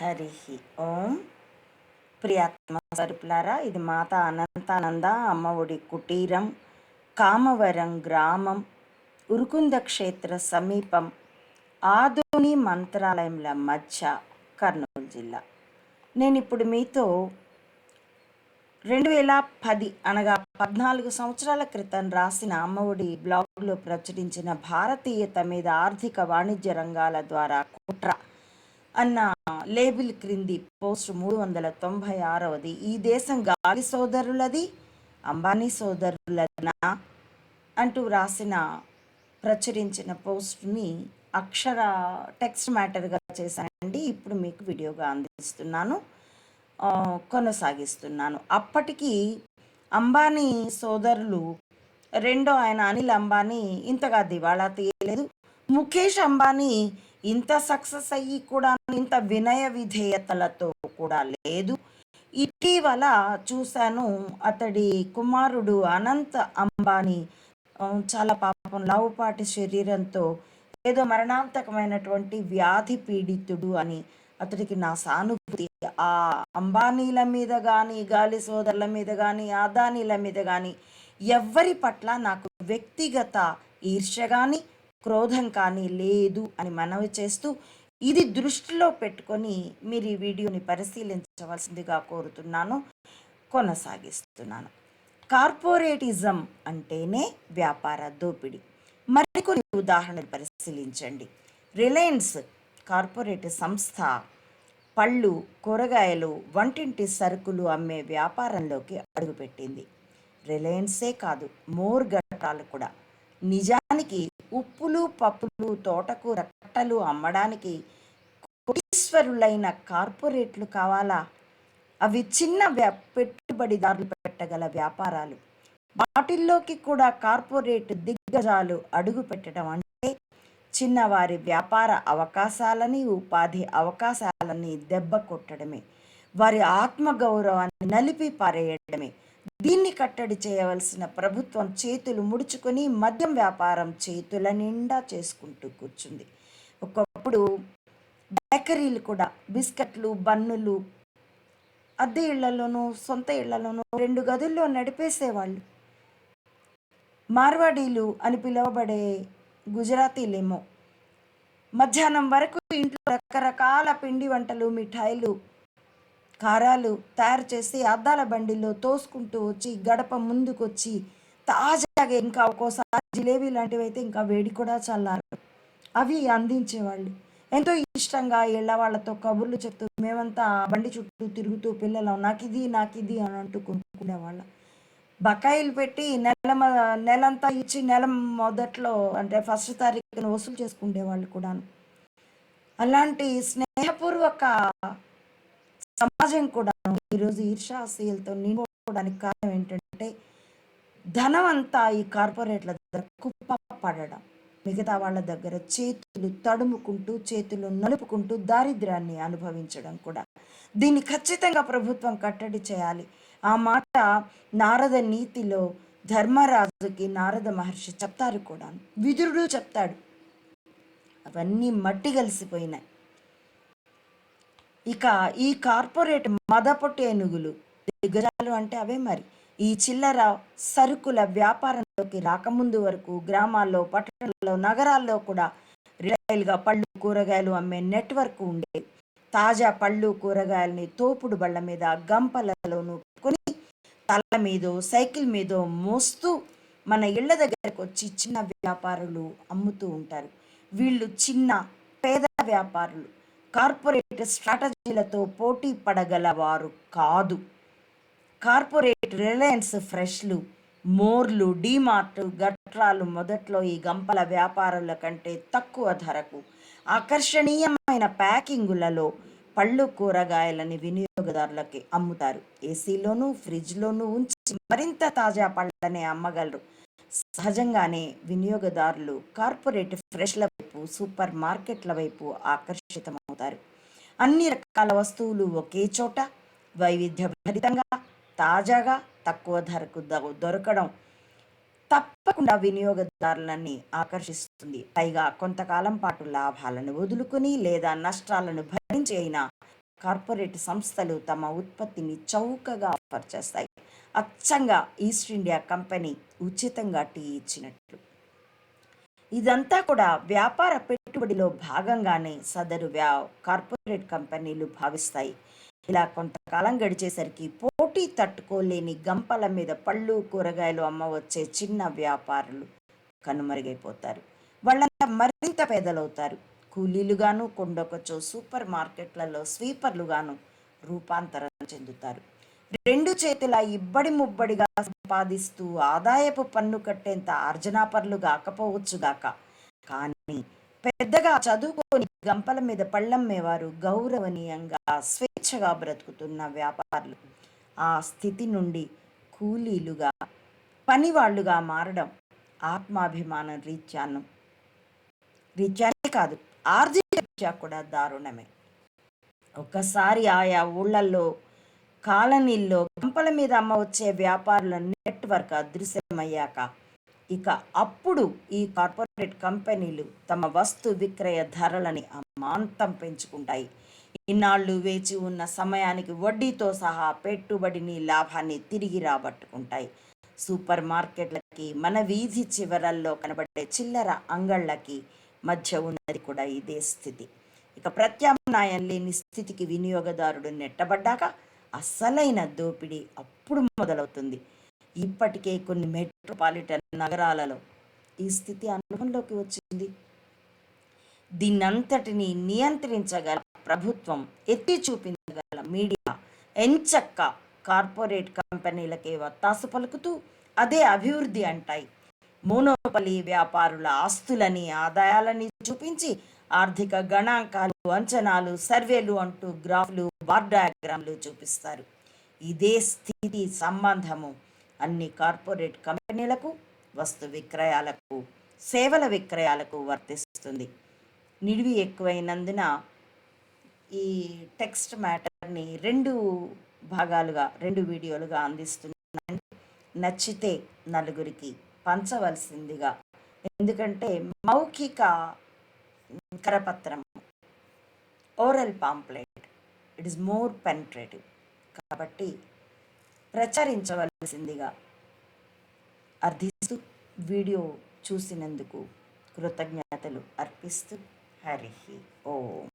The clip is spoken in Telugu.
హరి ఓం. ప్రియాత్మ సరుపులారా ఇది మాత అనంతానంద అమ్మఒడి కుటీరం కామవరం గ్రామం ఉరుకుంద క్షేత్ర సమీపం ఆదోని మంత్రాలయంల మధ్య కర్నూలు జిల్లా. నేను ఇప్పుడు మీతో రెండు వేల పది అనగా పద్నాలుగు సంవత్సరాల క్రితం రాసిన అమ్మఒడి బ్లాగ్లో ప్రచురించిన భారతీయత మీద ఆర్థిక వాణిజ్య రంగాల ద్వారా కుట్ర అన్న లేబుల్ క్రింది పోస్ట్ మూడు వందల తొంభై ఆరవది ఈ దేశం గాలి సోదరులది అంబానీ సోదరులదనా అంటూ రాసిన ప్రచురించిన పోస్ట్ని అక్షర టెక్స్ట్ మ్యాటర్గా చేశానండి. ఇప్పుడు మీకు వీడియోగా అందిస్తున్నాను కొనసాగిస్తున్నాను. అప్పటికి అంబానీ సోదరులు రెండో ఆయన అనిల్ అంబానీ ఇంతగా దివాళా తీయలేదు. ముఖేష్ అంబానీ ఇంత సక్సెస్ అయ్యి కూడా ఇంత వినయ విధేయతలతో కూడా లేదు. ఇటీవల చూశాను అతడి కుమారుడు అనంత్ అంబానీ చాలా పాపం లావుపాటి శరీరంతో ఏదో మరణాంతకమైనటువంటి వ్యాధి పీడితుడు అని అతడికి నా సానుభూతి. ఆ అంబానీల మీద కానీ గాలి సోదరుల మీద కానీ ఆదానీల మీద కానీ ఎవ్వరి పట్ల నాకు వ్యక్తిగత ఈర్ష్య కానీ క్రోధం కానీ లేదు అని మనవి చేస్తూ ఇది దృష్టిలో పెట్టుకొని మీరు ఈ వీడియోని పరిశీలించవలసిందిగా కోరుతున్నాను కొనసాగిస్తున్నాను. కార్పొరేటిజం అంటేనే వ్యాపార దోపిడీ. మరికొన్ని ఉదాహరణలు పరిశీలించండి. రిలయన్స్ కార్పొరేట్ సంస్థ పళ్ళు కూరగాయలు వంటింటి సరుకులు అమ్మే వ్యాపారంలోకి అడుగుపెట్టింది. రిలయన్సే కాదు మోర్ ఘటాలు కూడా. అమ్మడానికి ఉప్పులు పప్పులు తోటకూర కట్టలు అమ్మడానికి కోటీశ్వరులైన కార్పొరేట్లు కావాలా? అవి చిన్న వ్యా పెట్టుబడిదారులు పెట్టగల వ్యాపారాలు. వాటిల్లోకి కూడా కార్పొరేట్ దిగ్గజాలు అడుగు పెట్టడం అంటే చిన్నవారి వ్యాపార అవకాశాలని ఉపాధి అవకాశాలని దెబ్బ కొట్టడమే. వారి ఆత్మగౌరవాన్ని నలిపి పారేయడమే. దీన్ని కట్టడి చేయవలసిన ప్రభుత్వం చేతులు ముడుచుకొని మద్యం వ్యాపారం చేతుల నిండా చేసుకుంటూ కూర్చుంది. ఒకప్పుడు బేకరీలు కూడా బిస్కెట్లు బన్నులు అద్దె ఇళ్ళలోనూ సొంత ఇళ్ళలోనూ రెండు గదుల్లో నడిపేసేవాళ్ళు. మార్వాడీలు అని పిలువబడే గుజరాతీలేమో. మధ్యాహ్నం వరకు ఇంట్లో రకరకాల పిండి వంటలు మిఠాయిలు కారాలు తయారు చేసి అద్దాల బండిలో తోసుకుంటూ వచ్చి గడప ముందుకొచ్చి తాజాగా ఇంకా ఒక్కోసారి జిలేబీ లాంటివి అయితే ఇంకా వేడి కూడా చల్లారు. అవి అందించేవాళ్ళు. ఎంతో ఇష్టంగా ఇళ్ళ వాళ్ళతో కబుర్లు చెప్తూ మేమంతా బండి చుట్టూ తిరుగుతూ పిల్లలు నాకు ఇది నాకు ఇది అని అంటూ కొనుక్కునేవాళ్ళం. బకాయిలు పెట్టి నెల మ- నెలంతా ఇచ్చి నెల మొదట్లో అంటే ఫస్ట్ తారీఖున వసూలు చేసుకునేవాళ్ళు కూడాను. అలాంటి స్నేహపూర్వక సమాజం కూడా ఈరోజు ఈర్షాశీలతో నిండుకోవడానికి కారణం ఏంటంటే ధనం అంతా ఈ కార్పొరేట్ల దగ్గర కుప్ప పడడం మిగతా వాళ్ళ దగ్గర చేతులు తడుముకుంటూ చేతులు నలుపుకుంటూ దారిద్ర్యాన్ని అనుభవించడం కూడా. దీన్ని ఖచ్చితంగా ప్రభుత్వం కట్టడి చేయాలి. ఆ మాట నారద నీతిలో ధర్మరాజుకి నారద మహర్షి చెప్తారు కూడా. విదురుడు చెప్తాడు. అవన్నీ మట్టి కలిసిపోయినాయి. ఇక ఈ కార్పొరేట్ మదపొట్టు ఏనుగులు దిగ్గజాలు అంటే అవే మరి. ఈ చిల్లర సరుకుల వ్యాపారంలోకి రాకముందు వరకు గ్రామాల్లో పట్టణాల్లో నగరాల్లో కూడా రిటైల్గా పళ్ళు కూరగాయలు అమ్మే నెట్వర్క్ ఉండేది తాజా పళ్ళు కూరగాయల్ని తోపుడు బళ్ళ మీద గంపలలోనూ కొని తల మీదో సైకిల్ మీదో మోస్తూ మన ఇళ్ళ దగ్గరకు వచ్చి చిన్న వ్యాపారులు అమ్ముతూ ఉంటారు. వీళ్ళు చిన్న పేద వ్యాపారులు. కార్పొరేట్ స్ట్రాటజీలతో పోటీ పడగల వారు కాదు. కార్పొరేట్ రిలయన్స్ ఫ్రెష్లు మోర్లు డీమార్ట్ గట్రాలు మొదట్లో ఈ గంపల వ్యాపారుల కంటే తక్కువ ధరకు ఆకర్షణీయమైన ప్యాకింగులలో పళ్ళు కూరగాయలని వినియోగదారులకి అమ్ముతారు. ఏసీలోనూ ఫ్రిడ్జ్లోనూ ఉంచి మరింత తాజా పళ్ళనే అమ్మగలరు. సహజంగానే వినియోగదారులు కార్పొరేట్ ఫ్రెష్ల వైపు సూపర్ మార్కెట్ల వైపు ఆకర్షితమవుతారు. అన్ని రకాల వస్తువులు ఒకే చోట వైవిధ్యభరితంగా తాజాగా తక్కువ ధరకు దొరకడం తప్పకుండా వినియోగదారులని ఆకర్షిస్తుంది. పైగా కొంతకాలం పాటు లాభాలను వదులుకుని లేదా నష్టాలను భరించి అయినా కార్పొరేట్ సంస్థలు తమ ఉత్పత్తిని చౌకగా ఆఫర్ చేస్తాయి. అచ్చంగా ఈస్ట్ ఇండియా కంపెనీ ఉచితంగా టీ ఇచ్చినట్లు. ఇదంతా కూడా వ్యాపార పెట్టుబడిలో భాగంగానే సదరు వ్యా కార్పొరేట్ కంపెనీలు భావిస్తాయి. ఇలా కొంతకాలం గడిచేసరికి పోటీ తట్టుకోలేని గంపల మీద పళ్ళు కూరగాయలు అమ్మవచ్చే చిన్న వ్యాపారులు కనుమరుగైపోతారు. వాళ్ళంతా మరింత పేదలవుతారు. కూలీలుగాను కొండొకచో సూపర్ మార్కెట్లలో స్వీపర్లుగాను రూపాంతరం చెందుతారు. రెండు చేతుల ఇబ్బడి ముబ్బడిగా సంపాదిస్తూ ఆదాయపు పన్ను కట్టేంత ఆర్జనాపరులు కాకపోవచ్చుగాక కానీ పెద్దగా చదువుకొని గంపల మీద పళ్ళమ్మేవారు గౌరవనీయంగా స్వేచ్ఛగా బ్రతుకుతున్న వ్యాపారులు. ఆ స్థితి నుండి కూలీలుగా పనివాళ్ళుగా మారడం ఆత్మాభిమానం రీత్యాను రీత్యానే కాదు. ఆర్థిక కూడా దారుణమే ఒక్కసారి ఆయా ఊళ్ళల్లో కాలనీల్లో కంపల మీద అమ్మ వచ్చే వ్యాపారుల నెట్వర్క్ అదృశ్యమయ్యాక ఇక అప్పుడు ఈ కార్పొరేట్ కంపెనీలు తమ వస్తు విక్రయ ధరలని అమాంతం పెంచుకుంటాయి. ఇన్నాళ్ళు వేచి ఉన్న సమయానికి వడ్డీతో సహా పెట్టుబడిని లాభాన్ని తిరిగి రాబట్టుకుంటాయి. సూపర్ మార్కెట్లకి మన వీధి చివరల్లో కనబడే చిల్లర అంగళ్ళకి మధ్య ఉన్నది కూడా ఇదే స్థితి. ఇక ప్రత్యామ్నాయం లేని స్థితికి వినియోగదారుడు నెట్టబడ్డాక అసలైన దోపిడీ అప్పుడు మొదలవుతుంది. ఇప్పటికే కొన్ని మెట్రోపాలిటన్ నగరాలలో ఈ స్థితి అనుభవంలోకి వచ్చింది. దీన్నంతటిని నియంత్రించగల ప్రభుత్వం ఎత్తి చూపించగల మీడియా ఎంచక్క కార్పొరేట్ కంపెనీలకే వత్తాసు పలుకుతూ అదే అభివృద్ధి అంటాయి. మోనోపలి వ్యాపారుల ఆస్తులని ఆదాయాలని చూపించి ఆర్థిక గణాంకాలు అంచనాలు సర్వేలు అంటూ గ్రాఫ్లు బార్ డయాగ్రామ్లు చూపిస్తారు. ఇదే స్థితి సంబంధము. అన్ని కార్పొరేట్ కంపెనీలకు వస్తు విక్రయాలకు సేవల విక్రయాలకు వర్తిస్తుంది. నిడివి ఎక్కువైనందున ఈ టెక్స్ట్ మ్యాటర్ని రెండు భాగాలుగా రెండు వీడియోలుగా అందిస్తున్నాను. నచ్చితే నలుగురికి పంచవలసిందిగా. ఎందుకంటే మౌఖిక కరపత్రం oral pamphlet it is more penetrative కాబట్టి ప్రచారించవలసిందిగా అర్థిస్తూ వీడియో చూసినందుకు కృతజ్ఞతలు అర్పిస్తూ హరి ఓం.